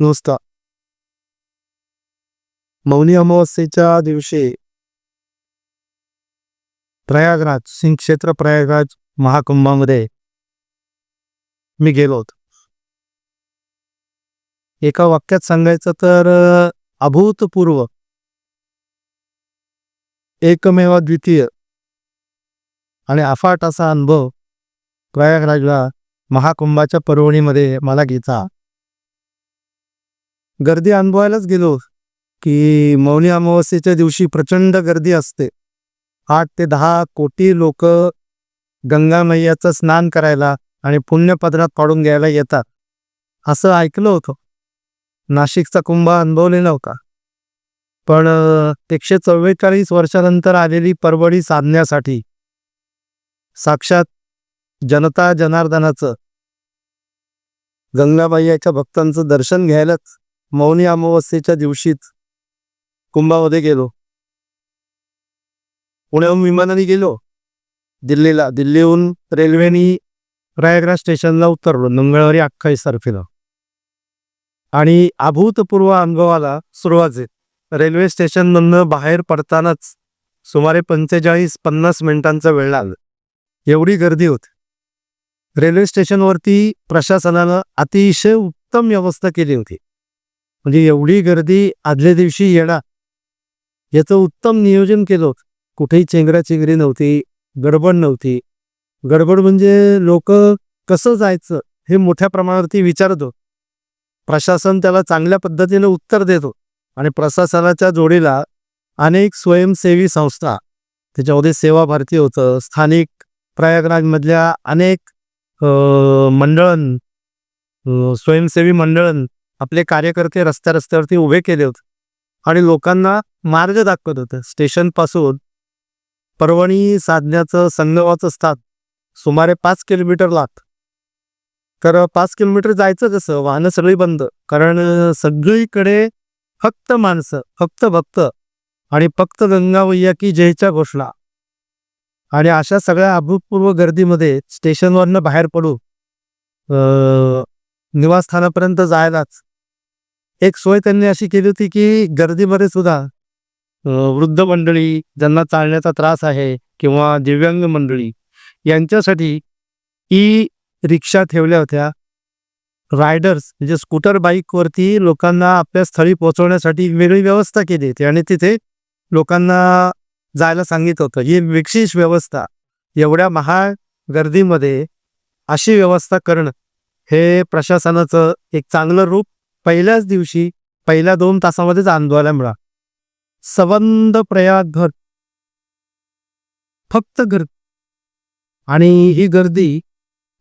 नुसता. मौनी अमावस्येच्या दिवशी प्रयागराज सिंग क्षेत्र प्रयागराज महाकुंभामध्ये मी गेलो होतो. एका वाक्यात सांगायचं तर अभूतपूर्व एकमेवा द्वितीय आणि अफाट असा अनुभव प्रयागराजला महाकुंभाच्या पर्वणीमध्ये मला घ्यायचा. गर्दी अनुभवायलाच गेलो की मौनी अमावस्येच्या दिवशी प्रचंड गर्दी असते. आठ ते दहा कोटी लोक गंगा मैयाचं स्नान करायला आणि पुण्यपदरात पाडून घ्यायला येतात. असं ऐकलं होतं. नाशिकचा कुंभ अनुभवलेला होता. पण एकशे चव्वेचाळीस वर्षानंतर आलेली परवडी साधण्यासाठी साक्षात जनता जनार्दनाचं गंगाबाईच्या भक्तांचं दर्शन घ्यायलाच मौनी अमावस्येच्या दिवशीच कुंभामध्ये गेलो. पुण्याहून विमानाने गेलो. दिल्लीला दिल्लीहून रेल्वेनी प्रयागराज स्टेशनला उतरलो मंगळवारी अठ्ठावीस तारखेला आणि अभूतपूर्व अनुभवाला सुरुवात झाली. रेल्वे स्टेशनमधनं बाहेर पडतानाच सुमारे पंचेचाळीस पन्नास मिनिटांचा वेळ लागला. एवढी गर्दी होती. रेल्वे स्टेशनवरती प्रशासनानं अतिशय उत्तम व्यवस्था केली होती. म्हणजे एवढी गर्दी आदल्या दिवशी येणार याचं उत्तम नियोजन केलं. होतं कुठेही चेंगराचेंगरी नव्हती गडबड नव्हती. गडबड म्हणजे लोक कसं जायचं हे मोठ्या प्रमाणावरती विचारतो. प्रशासन त्याला चांगल्या पद्धतीने उत्तर देतो. आणि प्रशासनाच्या जोडीला अनेक स्वयंसेवी संस्था त्याच्यामध्ये सेवा भारती होतं स्थानिक प्रयागराजमधल्या अनेक मंडळं स्वयंसेवी मंडळं आपले कार्यकर्ते रस्त्या रस्त्यावरती उभे केले होते आणि लोकांना मार्ग दाखवत होतं. स्टेशनपासून परवणी साधण्याचं संगवाचं स्थान सुमारे पाच किलोमीटर लात तर पाच किलोमीटर जायचं कसं? वाहनं सगळी बंद. कारण सगळीकडे फक्त माणसं फक्त भक्त आणि फक्त गंगावय्या की जयच्या घोषणा. आणि अशा सगळ्या अभूतपूर्व गर्दीमध्ये स्टेशनवरनं बाहेर पडू निवासस्थानापर्यंत जायलाच एक सोय त्यांनी अशी केली होती की गर्दीमध्ये सुद्धा वृद्ध मंडळी ज्यांना चालण्याचा त्रास आहे किंवा दिव्यांग मंडळी यांच्यासाठी ई रिक्षा ठेवल्या होत्या. रायडर्स म्हणजे स्कूटर बाईकवरती लोकांना आपल्या स्थळी पोहोचवण्यासाठी वेगळी व्यवस्था केली होती आणि तिथे लोकांना जायला सांगितलं होतं. ही विशेष व्यवस्था एवढ्या महाग गर्दीमध्ये अशी व्यवस्था करणं हे प्रशासनाचं एक चांगलं रूप पहिल्याच दिवशी पहिल्या दोन तासामध्येच आंदोलन मिळा. सबंद संबंध प्रयागभर फक्त गर्दी आणि ही गर्दी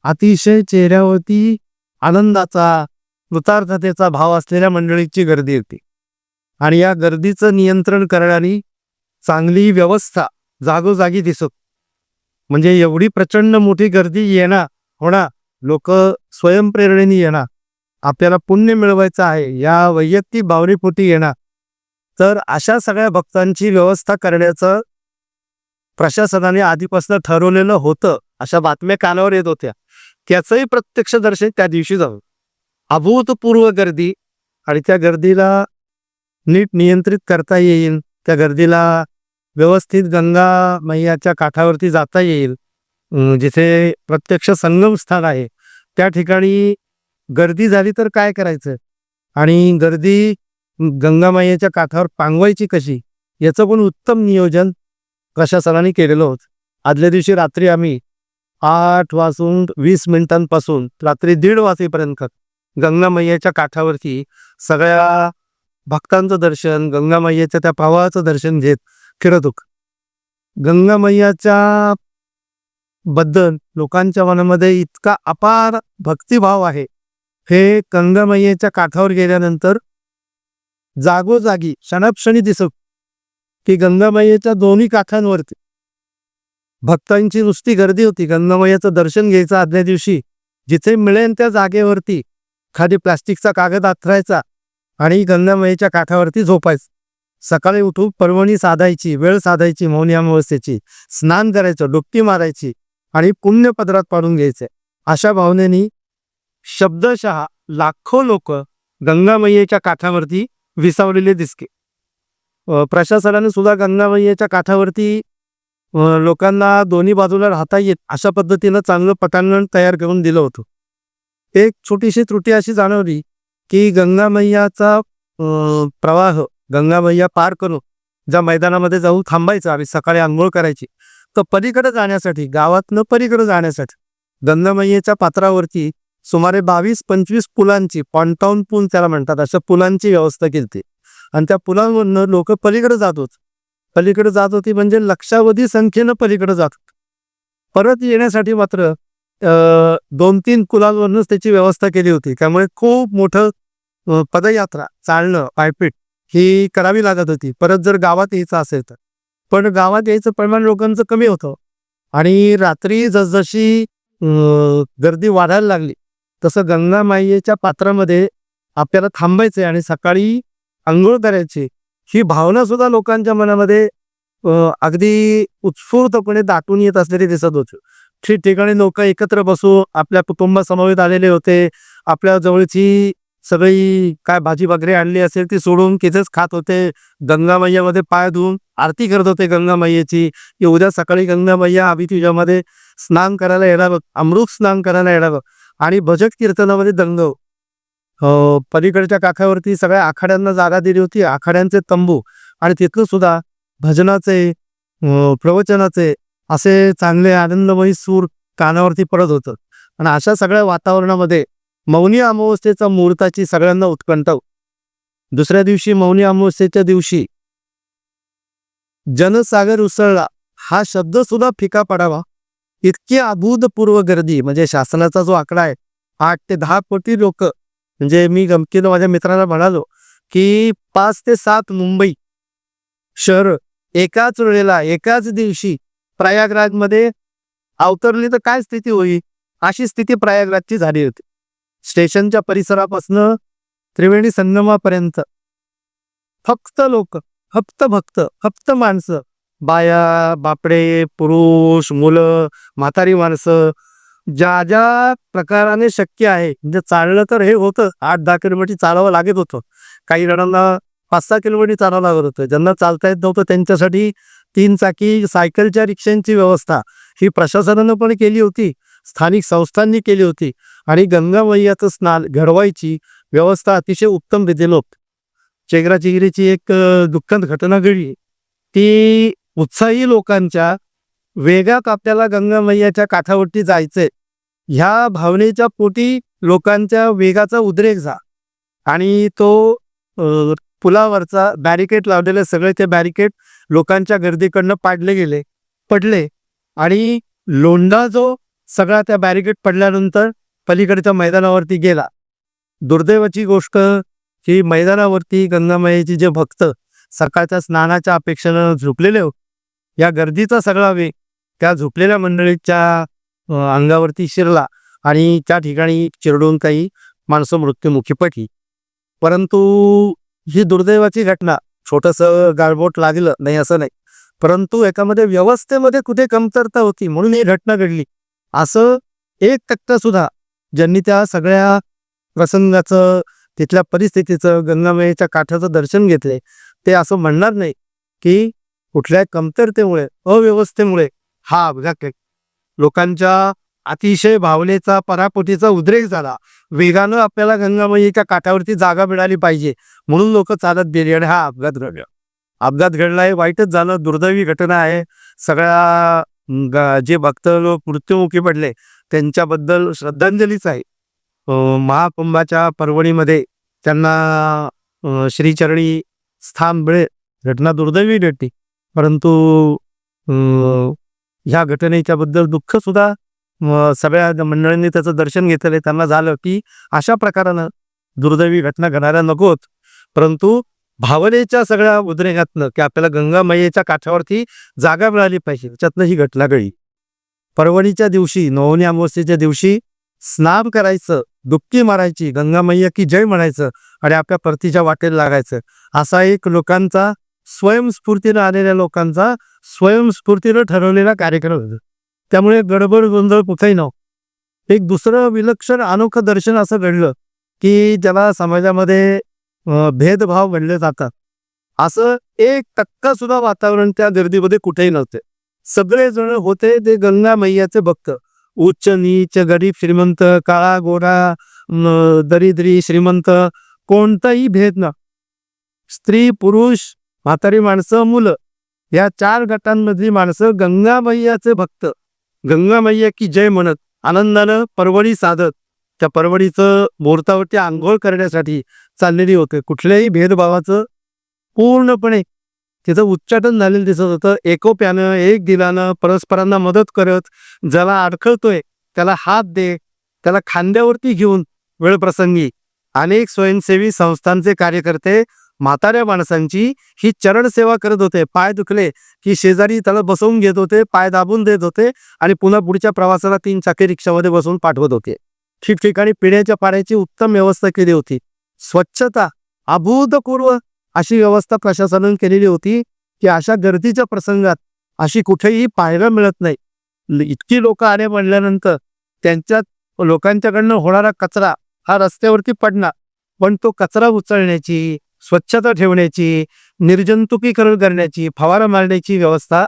अतिशय चेहऱ्यावरती आनंदाचा कृतार्थतेचा भाव असलेल्या मंडळीची गर्दी होती. आणि या गर्दीचं नियंत्रण करणारी चांगली व्यवस्था जागोजागी दिसत. म्हणजे एवढी प्रचंड मोठी गर्दी येणार होणार लोक स्वयंप्रेरणेने येणार. आपल्याला पुण्य मिळवायचं आहे या वैयक्तिक भावनेपोटी येणार. तर अशा सगळ्या भक्तांची व्यवस्था करण्याचं प्रशासनाने आधीपासून ठरवलेलं होतं अशा बातम्या कानावर येत होत्या. त्याचंही प्रत्यक्ष दर्शन त्या दिवशी जाऊ अभूतपूर्व गर्दी आणि त्या गर्दीला नीट नियंत्रित करता येईल त्या गर्दीला व्यवस्थित गंगा मैयाच्या काठावरती जाता येईल जिथे प्रत्यक्ष संगम स्थान आहे. त्या ठिकाणी गर्दी झाली तर काय करायचं? आणि गर्दी गंगामायेच्या काठावर पांगवायची कशी? याचं पण उत्तम नियोजन प्रशासनाने केलेलं होतं. आदल्या दिवशी रात्री आम्ही आठ वाजून वीस मिनिटांपासून रात्री दीड वाजेपर्यंत गंगामय्याच्या काठावरती सगळ्या भक्तांचं दर्शन गंगामय्याच्या त्या प्रवाहाचं दर्शन घेत फिरत होत. गंगामय्याच्या बद्दल लोकांच्या मनामध्ये इतका अपार भक्तिभाव आहे. हे गंगामयीच्या काठावर गेल्यानंतर जागोजागी क्षणाक्षणी दिसत की गंगामाईच्या दोन्ही काठांवरती भक्तांची नुसती गर्दी होती. गंगामय्याचं दर्शन घ्यायचं आदल्या दिवशी जिथे मिळेल त्या जागेवरती खाली प्लास्टिकचा कागद आथरायचा आणि गंगामाईच्या काठावरती झोपायचं. सकाळी उठून पर्वणी साधायची वेळ साधायची मौनी अमावस्येची स्नान करायचं डुबकी मारायची आणि पुण्य पदरात पाडून घ्यायचे. अशा भावनेनी शब्दशः लाखो लोक गंगामय्येच्या काठावरती विसावलेले दिसते. प्रशासनाने सुद्धा गंगामय्येच्या काठावरती लोकांना दोन्ही बाजूला राहता येत अशा पद्धतीनं चांगलं पटांगण तयार करून दिलं होतं. एक छोटीशी त्रुटी अशी जाणवली की गंगामय्याचा प्रवाह गंगामय्या पार करून ज्या मैदानामध्ये जाऊन थांबायचं आणि सकाळी आंघोळ करायची तर पलीकडे जाण्यासाठी गावातनं पलीकडे जाण्यासाठी गंगामय्येच्या पात्रावरती सुमारे बावीस पंचवीस पुलांची पॉन्टाऊन पूल त्याला म्हणतात. अशा पुलांची व्यवस्था केली होती. आणि त्या पुलांवरनं लोक पलीकडे जात होत. पलीकडे जात होती म्हणजे लक्षावधी संख्येनं पलीकडे जात परत येण्यासाठी मात्र दोन तीन पुलांवरनच त्याची व्यवस्था केली होती. त्यामुळे खूप मोठं पदयात्रा चालणं पायपीट ही करावी लागत होती. परत जर गावात यायचं असेल तर. पण गावात यायचं प्रमाण लोकांचं कमी होतं. आणि रात्री जसजशी गर्दी वाढायला लागली तसं गंगामायेच्या पात्रामध्ये आपल्याला थांबायचे आणि सकाळी आंघोळ करायची ही भावना सुद्धा लोकांच्या मनामध्ये अगदी उत्स्फूर्तपणे दाटून येत असलेली दिसत होती. ठिकठिकाणी लोक एकत्र बसू आपल्या कुटुंबासमवेत आलेले होते. आपल्या जवळची सगळी काय भाजी वगैरे आणली असेल ती सोडून तिथेच खात होते. गंगा मैयामध्ये पाय धुवून आरती करत होते गंगामईयेची की उद्या सकाळी गंगा मैया आम्ही तुझ्यामध्ये स्नान करायला येणार अमृत स्नान करायला येणार आणि भजक कीर्तनामध्ये दंग. पलीकडच्या काखावरती सगळ्या आखाड्यांना जागा दिली होती. आखाड्यांचे तंबू. आणि तिथलं सुद्धा भजनाचे प्रवचनाचे असे चांगले आनंदमयी सूर कानावरती पडत होतं. आणि अशा सगळ्या वातावरणामध्ये मौनी अमावस्येचा मुहूर्ताची सगळ्यांना उत्कंठ. दुसऱ्या दिवशी मौनी अमावस्येच्या दिवशी जनसागर उसळला. हा शब्द सुद्धा फिका पडावा. इतकी अभूतपूर्व गर्दी म्हणजे शासनाचा जो आकडा आहे आठ ते दहा कोटी लोक म्हणजे मी गमकीनं माझ्या मित्रांना म्हणालो की पाच ते सात मुंबई शहर एकाच वेळेला एकाच दिवशी प्रयागराजमध्ये अवतरली तर काय स्थिती होईल? अशी स्थिती प्रयागराजची झाली होती. स्टेशनच्या परिसरापासनं त्रिवेणी संगमापर्यंत फक्त लोक फक्त भक्त फक्त माणसं बाया बापडे पुरुष मुलं म्हातारी माणसं ज्या ज्या प्रकाराने शक्य आहे म्हणजे चालणं तर हे होतं आठ दहा किलोमीटर चालावं लागत होतं. काही जणांना पाच सहा किलोमीटर चालावं लागत होतं. ज्यांना चालता येत नव्हतं त्यांच्यासाठी तीन चाकी सायकलच्या रिक्षांची व्यवस्था ही प्रशासनानं पण केली होती स्थानिक संस्थांनी केली होती आणि गंगा मैयाचं स्नान घडवायची व्यवस्था अतिशय उत्तम रीतीने होती. चेगराचेगरीची एक दुःखद घटना घडली. ती उत्साही लोकांच्या वेगात आपल्याला गंगा मैयाच्या काठावरती जायचंय ह्या भावनेच्या पोटी लोकांच्या वेगाचा उद्रेक झा आणि तो पुलावरचा बॅरिकेड लावलेले सगळे ते बॅरिकेड लोकांच्या गर्दीकडनं पाडले गेले पडले. आणि लोंढा जो सगळा त्या बॅरिकेड पडल्यानंतर पलीकडच्या मैदानावरती गेला. दुर्दैवाची गोष्ट की मैदानावरती गंगामायेची जे भक्त सकाळच्या स्नानाच्या अपेक्षेनं झोपलेले होते या गर्दीचा सगळा वेग त्या झोपलेल्या मंडळीच्या अंगावरती शिरला आणि त्या ठिकाणी चिरडून काही माणसं मृत्यूमुखी पडली परंतु ही दुर्दैवाची घटना छोटंसं गाळबोट लागलं नाही असं नाही. परंतु एकामध्ये व्यवस्थेमध्ये कुठे कमतरता होती म्हणून ही घटना घडली. असं एक टक्का सुद्धा ज्यांनी त्या सगळ्या प्रसंगाचं तिथल्या परिस्थितीचं गंगामाईच्या काठाचं दर्शन घेतले ते असं म्हणणार नाही की कुठल्या कमतरतेमुळे अव्यवस्थेमुळे हा अपघात लोकांच्या अतिशय भावनेचा परापोटीचा उद्रेक झाला. वेगानं आपल्याला गंगामयीच्या काठावरती जागा मिळाली पाहिजे म्हणून लोक चालत गेली आणि हा अपघात घडला. अपघात घडला हे वाईटच झालं दुर्दैवी घटना आहे. सगळ्या ग- जे भक्त लोक मृत्युमुखी पडले त्यांच्याबद्दल श्रद्धांजलीच आहे. महाकुंभाच्या पर्वणीमध्ये त्यांना श्रीचरणी स्थान मिळेल. घटना दुर्दैवी घडली. परंतु ह्या घटनेच्या बद्दल दुःख सुद्धा सगळ्या मंडळींनी त्याचं दर्शन घेतलेलं आहे. त्यांना झालं की अशा प्रकारानं दुर्दैवी घटना घडायला नकोत परंतु भावनेच्या सगळ्या उद्रेकातनं की आपल्याला गंगामईयेच्या काठावरती जागा मिळाली पाहिजे त्याच्यातनं ही घटना घडली परवणीच्या दिवशी नवनी अमावस्येच्या दिवशी स्नान करायचं डुबकी मारायची गंगामय्या की जय म्हणायचं आणि आपल्या परतीच्या वाटेला लागायचं असा एक लोकांचा स्वयंस्फूर्तीनं आलेल्या लोकांचा स्वयंस्फूर्तीनं ठरवलेला कार्यक्रम होता. त्यामुळे गडबड गोंधळ कुठेही नव्हतं. एक दुसरं विलक्षण अनोखं दर्शन असं घडलं की ज्याला समाजामध्ये भेदभाव म्हणले जातात. असं एक टक्का सुद्धा वातावरण त्या गर्दीमध्ये कुठेही नव्हते. सगळे जण होते ते गंगा मैयाचे भक्त. उच्च नीच गरीब श्रीमंत काळा गोरा दरिद्री श्रीमंत कोणताही भेद ना. स्त्री पुरुष म्हातारी माणसं मुलं. या चार गटांमधली माणसं गंगामैयाचे भक्त. गंगामय्या की जय म्हणत आनंदानं परवडी साधत. त्या परवडीचं मुहूर्तावरती आंघोळ करण्यासाठी चाललेली होते. कुठल्याही भेदभावाचं पूर्णपणे तिचं उच्चाटन झालेलं दिसत होतं. एकोप्यानं एक दिलानं परस्परांना मदत करत ज्याला अडखळतोय त्याला हात दे त्याला खांद्यावरती घेऊन वेळप्रसंगी अनेक स्वयंसेवी संस्थांचे कार्यकर्ते म्हाताऱ्या माणसांची ही चरणसेवा करत होते. पाय दुखले की शेजारी त्याला बसवून घेत होते पाय दाबून देत होते आणि पुन्हा पुढच्या प्रवासाला तीन चाकी रिक्षामध्ये बसवून पाठवत होते. ठिकठिकाणी पिण्याच्या पाण्याची उत्तम व्यवस्था केली होती. स्वच्छता अभूतपूर्व अशी व्यवस्था प्रशासनाने केलेली होती की अशा गर्दीच्या प्रसंगात अशी कुठेही पाहायला मिळत नाही. इतकी लोक आले म्हणल्यानंतर त्यांच्यात लोकांच्याकडनं होणारा कचरा हा रस्त्यावरती पडणार. पण तो कचरा उचलण्याची स्वच्छता ठेवण्याची निर्जंतुकीकरण करण्याची फवारा मारण्याची व्यवस्था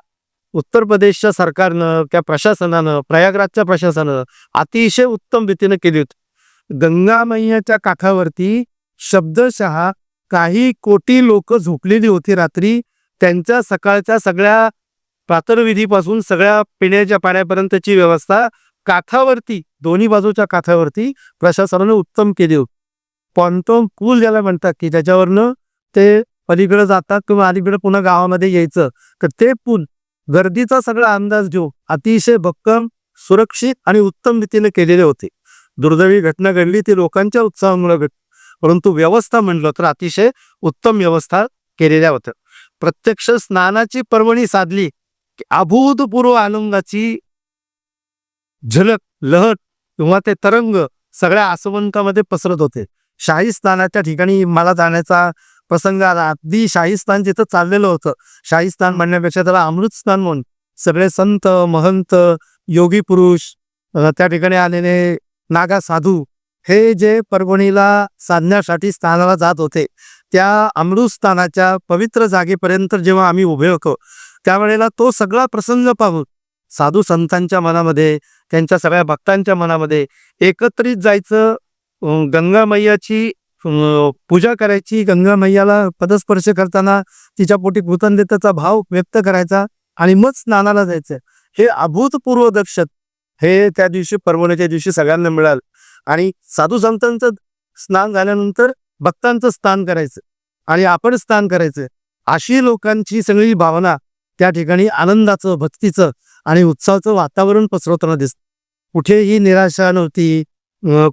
उत्तर प्रदेशच्या सरकारनं त्या प्रशासनानं प्रयागराजच्या प्रशासनानं अतिशय उत्तम रीतीनं केली होती. गंगा मैयाच्या काठावरती शब्दशः काही कोटी लोक झोपलेली होती रात्री. त्यांच्या सकाळच्या सगळ्या प्रातर्विधीपासून सगळ्या पिण्याच्या पाण्यापर्यंतची व्यवस्था काठावरती दोन्ही बाजूच्या काठावरती प्रशासनाने उत्तम केली होती. पॉन्टोन पूल ज्याला म्हणतात की ज्याच्यावरनं ते पलीकडे जातात किंवा अलीकडे पुन्हा गावामध्ये यायचं तर ते पूल गर्दीचा सगळा अंदाज घेऊन अतिशय भक्कम सुरक्षित आणि उत्तम रीतीने केलेले होते. दुर्दैवी घटना घडली ती लोकांच्या उत्साहामुळे घडली. परंतु व्यवस्था म्हणलं तर अतिशय उत्तम व्यवस्था केलेल्या होत्या. प्रत्यक्ष स्नानाची पर्वणी साधली की अभूतपूर्व आनंदाची झलक लहट किंवा ते तरंग सगळ्या आसवंतामध्ये पसरत होते. शाहीस्थानाच्या ठिकाणी मला जाण्याचा प्रसंग आला. अगदी शाहीस्थान जिथं चाललेलं होतं. शाहीस्थान म्हणण्यापेक्षा त्याला अमृतस्थान म्हणून. सगळे संत महंत योगी पुरुष त्या ठिकाणी आलेले नागा साधू हे जे परभणीला साधण्यासाठी स्थानाला जात होते त्या अमृतस्थानाच्या पवित्र जागेपर्यंत जेव्हा आम्ही उभे होतो त्यावेळेला तो सगळा प्रसंग पाहून साधू संतांच्या मनामध्ये त्यांच्या सगळ्या भक्तांच्या मनामध्ये एकत्रित जायचं गंगा मैयाची पूजा करायची. गंगा मैयाला पदस्पर्श करताना तिच्या पोटी कृतज्ञतेचा भाव व्यक्त करायचा आणि मग स्नानाला जायचं. हे अभूतपूर्व दक्षत हे त्या दिवशी परवण्याच्या दिवशी सगळ्यांना मिळालं. आणि साधू संतांचं स्नान झाल्यानंतर भक्तांचं स्नान करायचं. आणि आपण स्नान करायचं. अशी लोकांची सगळी भावना त्या ठिकाणी आनंदाचं भक्तीचं आणि उत्साहाचं वातावरण पसरवताना दिसत. कुठेही निराशा नव्हती.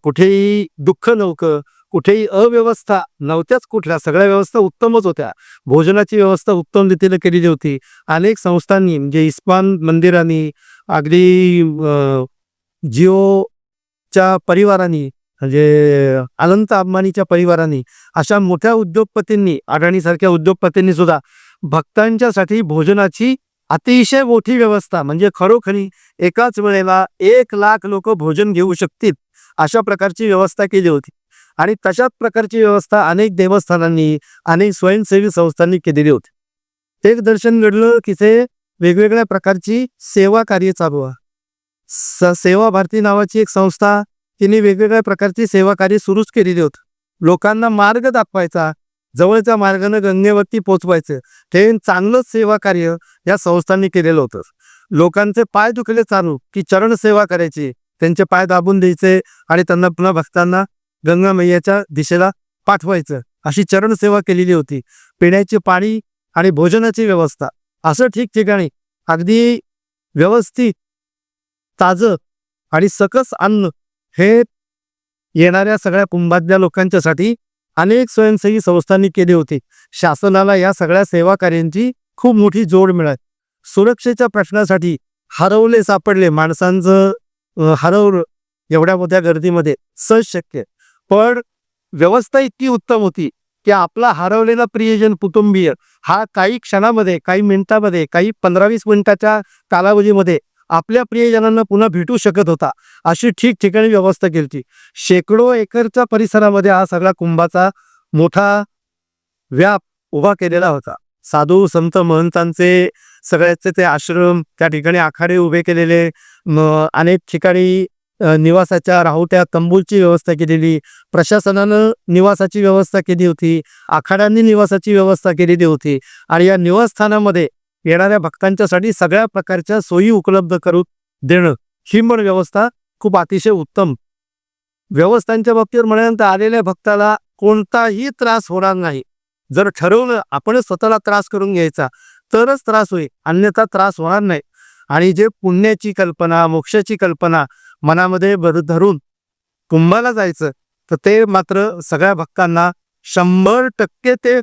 कुठेही दुःख नव्हतं कुठेही अव्यवस्था नव्हत्याच कुठल्या सगळ्या व्यवस्था उत्तमच होत्या. भोजनाची व्यवस्था उत्तम रीतीने केलेली होती. अनेक संस्थांनी म्हणजे इस्पान मंदिरांनी अगदी जिओच्या परिवारांनी म्हणजे अनंत अंबानीच्या परिवारांनी अशा मोठ्या उद्योगपतींनी अडाणीसारख्या उद्योगपतींनी सुद्धा भक्तांच्यासाठी भोजनाची अतिशय मोठी व्यवस्था म्हणजे खरोखरी एकाच वेळेला एक लाख लोक भोजन घेऊ शकतील. अशा प्रकारची व्यवस्था केली होती. आणि तशाच प्रकारची व्यवस्था अनेक देवस्थानांनी अनेक स्वयंसेवी संस्थांनी केलेली होती. एक दर्शन घडलं की ते वेगवेगळ्या प्रकारची सेवा कार्य चालू आहे. स सेवा भारती नावाची एक संस्था तिने वेगवेगळ्या प्रकारची सेवा कार्य सुरूच केलेली होती. लोकांना मार्ग दाखवायचा जवळच्या मार्गानं गंगेवरती पोचवायचं हे चांगलंच सेवा कार्य या संस्थांनी केलेलं होतं. लोकांचे पाय दुखले चालू की चरण सेवा करायची त्यांचे पाय दाबून द्यायचे आणि त्यांना पुन्हा भक्तांना गंगा मैयाच्या दिशेला पाठवायचं. अशी चरण सेवा केलेली होती. पिण्याचे पाणी आणि भोजनाची व्यवस्था. असं ठिकठिकाणी अगदी व्यवस्थित ताजं आणि सकस अन्न हे येणाऱ्या सगळ्या कुंभातल्या लोकांच्यासाठी अनेक स्वयंसेवी संस्थांनी केली होती. शासनाला या सगळ्या सेवा कार्यांची खूप मोठी जोड मिळाली. सुरक्षेच्या प्रश्नासाठी हरवले सापडले माणसांचं अं, हरवलं एवढ्या मोठ्या गर्दीमध्ये सहज शक्य. पण व्यवस्था इतकी उत्तम होती की आपला हरवलेला प्रियजन कुटुंबीय हा काही क्षणामध्ये काही मिनिटामध्ये काही पंधरा वीस मिनिटाच्या कालावधीमध्ये आपल्या प्रियजनांना पुन्हा भेटू शकत होता. अशी ठिकठिकाणी व्यवस्था केली होती शेकडो एकरच्या परिसरामध्ये हा सगळा कुंभाचा मोठा व्याप उभा केलेला होता. साधू संत महंतांचे सगळ्याचे ते आश्रम त्या ठिकाणी आखाडे उभे केलेले. अनेक ठिकाणी निवासाच्या राहुट्या तंबूची व्यवस्था केलेली. प्रशासनानं निवासाची व्यवस्था केली होती. आखाड्यांनी निवासाची व्यवस्था केलेली होती. आणि या निवासस्थानामध्ये येणाऱ्या भक्तांच्यासाठी सगळ्या प्रकारच्या सोयी उपलब्ध करून देणं ही पण व्यवस्था खूप अतिशय उत्तम. व्यवस्थांच्या बाबतीत म्हणाल्यानंतर आलेल्या भक्ताला कोणताही त्रास होणार नाही. जर ठरवलं आपणच स्वतःला त्रास करून घ्यायचा तरच त्रास होईल अन्यथा त्रास होणार नाही. आणि जे पुण्याची कल्पना मोक्षाची कल्पना मनामध्ये भर धरून कुंभाला जायचं तर ते मात्र सगळ्या भक्तांना शंभर टक्के ते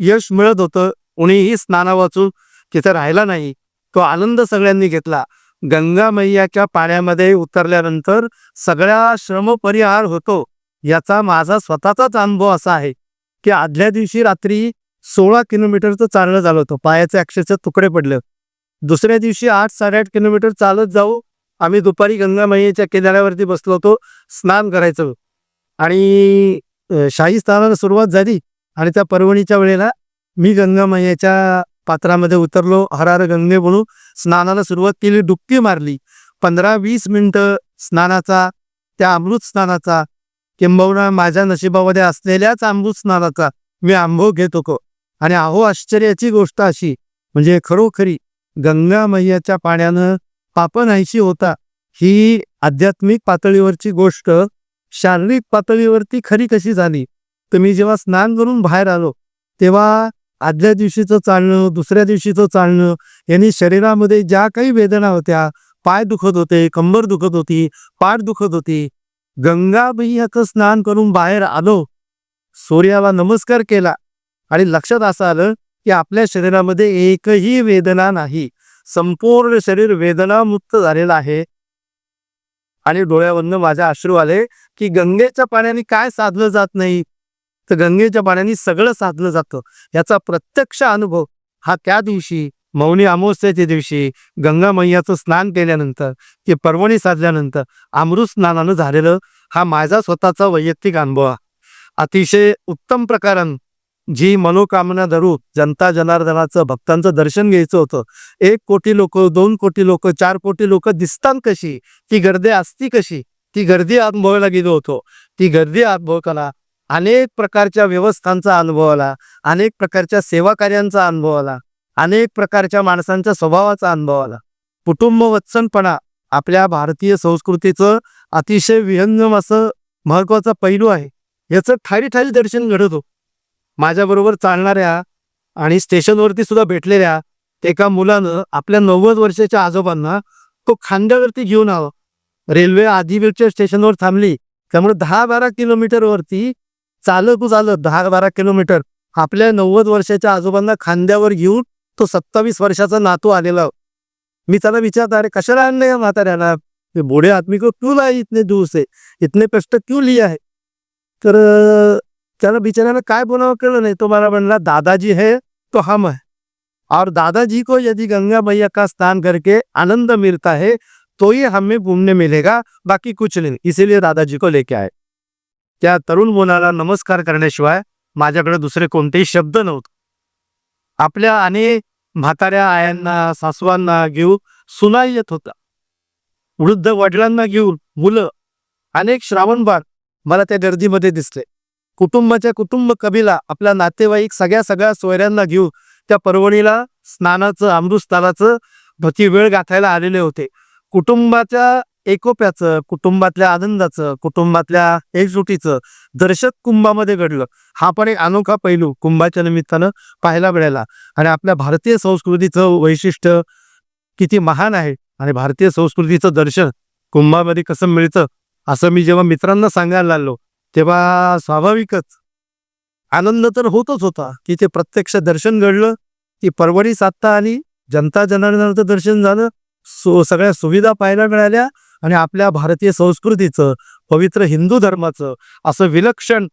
यश मिळत होतं. कोणीही स्नाना वाचून तिथे राहिला नाही. तो आनंद सगळ्यांनी घेतला. गंगा मैयाच्या पाण्यामध्ये उतरल्यानंतर सगळ्या श्रमपरिहार होतो. याचा माझा स्वतःचाच अनुभव असा आहे. की आदल्या दिवशी रात्री सोळा किलोमीटरचं चालणं झालं होतं. पायाचे अक्षरशः तुकडे पडले. दुसऱ्या दिवशी आठ साडेआठ किलोमीटर चालत जाऊ आम्ही दुपारी गंगामैयेच्या किनाऱ्यावरती बसलो होतो. स्नान करायचं. आणि शाही स्नानाला सुरुवात झाली. आणि त्या पर्वणीच्या वेळेला मी गंगामईयाच्या पात्रामध्ये उतरलो. हरार गंगे म्हणून स्नानाला सुरुवात केली. डुबकी मारली. पंधरा वीस मिनटं स्नानाचा त्या अमृत स्नानाचा किंबहुना माझ्या नशिबामध्ये असलेल्याच अमृत स्नानाचा मी अनुभव घेत होतो. आणि अहो आश्चर्याची गोष्ट अशी म्हणजे खरोखरी गंगा मैयाच्या पाण्यानं पाप नाहीशी होता ही आध्यात्मिक पातळीवरची गोष्ट शारीरिक पातळीवरती खरी कशी झाली? तर मी जेव्हा स्नान करून बाहेर आलो तेव्हा आदल्या दिवशीचं चालणं दुसऱ्या दिवशीचं चालणं यांनी शरीरामध्ये ज्या काही वेदना होत्या पाय दुखत होते कंबर दुखत होती पाठ दुखत होती गंगा मैयाचं स्नान करून बाहेर आलो. सूर्याला नमस्कार केला आणि लक्षात असं आलं की आपल्या शरीरामध्ये एकही वेदना नाही. संपूर्ण शरीर वेदनामुक्त झालेलं आहे. आणि डोळ्यावरनं माझ्या अश्रू आले की गंगेच्या पाण्याने काय साधलं जात नाही? तर गंगेच्या पाण्याने सगळं साधलं जातं. याचा प्रत्यक्ष अनुभव हा त्या दिवशी मौनी अमावस्येच्या दिवशी गंगा मैयाचं स्नान केल्यानंतर की पर्वणी साधल्यानंतर अमृत स्नानानं झालेलं हा माझा स्वतःचा वैयक्तिक अनुभव आहे. अतिशय उत्तम प्रकारानं जी मनोकामना धरून जनता जनार्दनाचं भक्तांचं दर्शन घ्यायचं होतं. एक कोटी लोक दोन कोटी लोक चार कोटी लोक दिसतात कशी? ती गर्दी असती कशी? ती गर्दी अनुभवायला गेलो होतो. ती गर्दी अनुभवताना अनेक प्रकारच्या व्यवस्थांचा अनुभव आला अनेक प्रकारच्या सेवा कार्यांचा अनुभव आला. अनेक प्रकारच्या माणसांच्या स्वभावाचा अनुभव आला. कुटुंब वत्सनपणा आपल्या भारतीय संस्कृतीचं अतिशय विहंगम असं महत्त्वाचा पैलू आहे. याचं ठारी ठारी दर्शन घडतो माझ्याबरोबर चालणाऱ्या आणि स्टेशनवरती सुद्धा भेटलेल्या एका मुलानं आपल्या नव्वद वर्षाच्या आजोबांना तो खांद्यावरती घेऊन आलो. रेल्वे आदिवीरच्या स्टेशनवर थांबली. त्यामुळे दहा बारा किलोमीटरवरती चालत चालत दहा बारा किलोमीटर आपल्या नव्वद वर्षाच्या आजोबांना खांद्यावर घेऊन तो सत्तावीस वर्षाचा नातू आलेला. मी त्याला विचारता अरे कशाला आणलं या म्हाताऱ्याला? बूढ़े आदमी को क्यों लाए इतने दूर से? इतने कष्ट क्यों लिया है? तर त्याला बिचाऱ्याला काय बोलावं कळलं नाही. तो मला म्हणला दादाजी है तो हम है. और दादाजी को यदि गंगा मैया का स्नान करके आनंद मिलता है तो ही हमें घूमने मिलेगा बाकी कुछ नहीं। इसीलिए दादाजी को लेके आए। त्या तरुण मुलाला नमस्कार करण्याशिवाय माझ्याकडे दुसरे कोणतेही शब्द नव्हते. आपल्या आणि म्हाताऱ्या आयांना सासवांना घेऊन सुना येत होता. वृद्ध वडिलांना घेऊन मुलं अनेक श्रावणबाळ मला त्या गर्दीमध्ये दिसले. कुटुंबाच्या कुटुंब कबीला आपल्या नातेवाईक सगळ्या सगळ्या सोयऱ्यांना घेऊन त्या पर्वणीला स्नानाचं अमृत स्नानाचं भती वेळ गाठायला आलेले होते. कुटुंबाच्या एकोप्याचं कुटुंबातल्या आनंदाचं कुटुंबातल्या एकजुटीचं दर्शक कुंभामध्ये घडलं. हा पण एक अनोखा पैलू कुंभाच्या निमित्तानं पाहायला मिळाला. आणि आपल्या भारतीय संस्कृतीचं वैशिष्ट्य किती महान आहे आणि भारतीय संस्कृतीचं दर्शन कुंभामध्ये कसं मिळतं असं मी जेव्हा मित्रांना सांगायला लागलो तेव्हा स्वाभाविकच आनंद तर होतच होता की ते प्रत्यक्ष दर्शन घडलं ती परवडी साधता आली जनता जनार्दनाचं दर्शन झालं सो सगळ्या सुविधा पाहायला मिळाल्या आणि आपल्या भारतीय संस्कृतीचं पवित्र हिंदू धर्माचं असं विलक्षण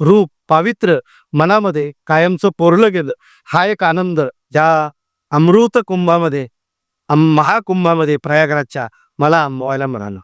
रूप पावित्र्य मनामध्ये कायमचं पोरलं गेलं. हा एक आनंद ज्या अमृत कुंभामध्ये महाकुंभामध्ये प्रयागराजच्या मला आंबवायला मिळालं.